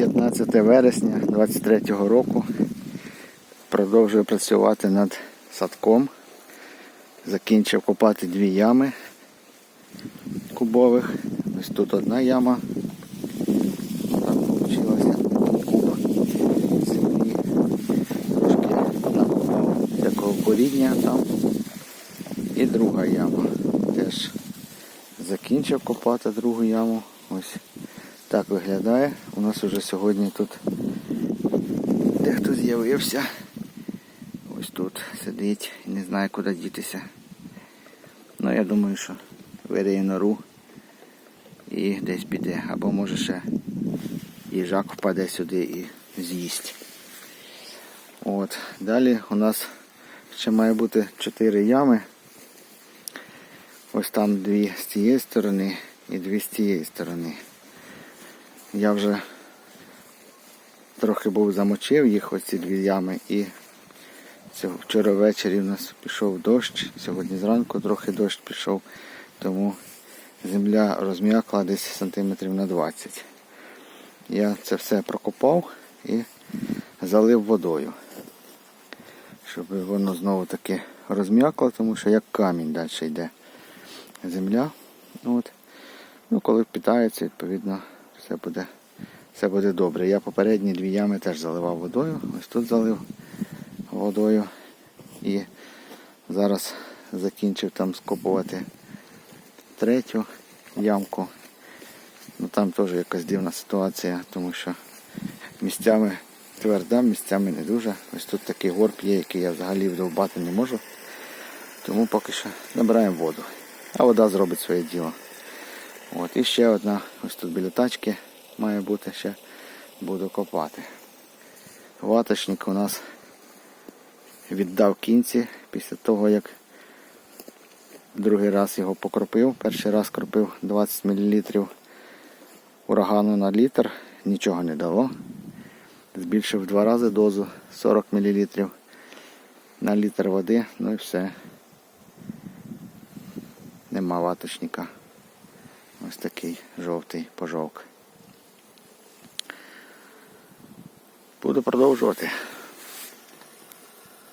15 вересня 23 року продовжую працювати над садком. Закінчив копати дві ями кубових. Ось тут одна яма. Так вийшло. Куб землі. Трошки накопав всякого коріння там. І друга яма. Теж закінчив копати другу яму. Ось так виглядає. У нас уже сьогодні тут дехто з'явився. Ось тут сидить і не знає куди дітися. Ну я думаю, що вириє нору і десь піде. Або може ще їжак впаде сюди і з'їсть. От. Далі у нас ще має бути 4 ями. Ось там дві з цієї сторони і дві з цієї сторони. Я вже трохи був замочив їх, ось ці дві ями, і вчора ввечері в нас пішов дощ, сьогодні зранку трохи дощ пішов, тому земля розм'якла десь сантиметрів на 20. Я це все прокопав і залив водою, щоб воно знову таки розм'якло, тому що як камінь далі йде земля. Ну, От. Ну, коли впітається, відповідно, все буде, все буде добре. Я попередні дві ями теж заливав водою. Ось тут залив водою. І зараз закінчив там скопувати третю ямку. Ну там теж якась дивна ситуація, тому що місцями тверда, місцями не дуже. Ось тут такий горб є, який я взагалі вдовбати не можу. Тому поки що набираємо воду. А вода зробить своє діло. От, і ще одна, ось тут біля тачки має бути ще буду копати. Ваточник у нас віддав кінці після того, як другий раз його покропив. Перший раз кропив 20 мл урагану на літр, нічого не дало. Збільшив два рази дозу 40 мл на літр води, ну і все. Нема ваточника. Ось такий жовтий пожовк. Буду продовжувати.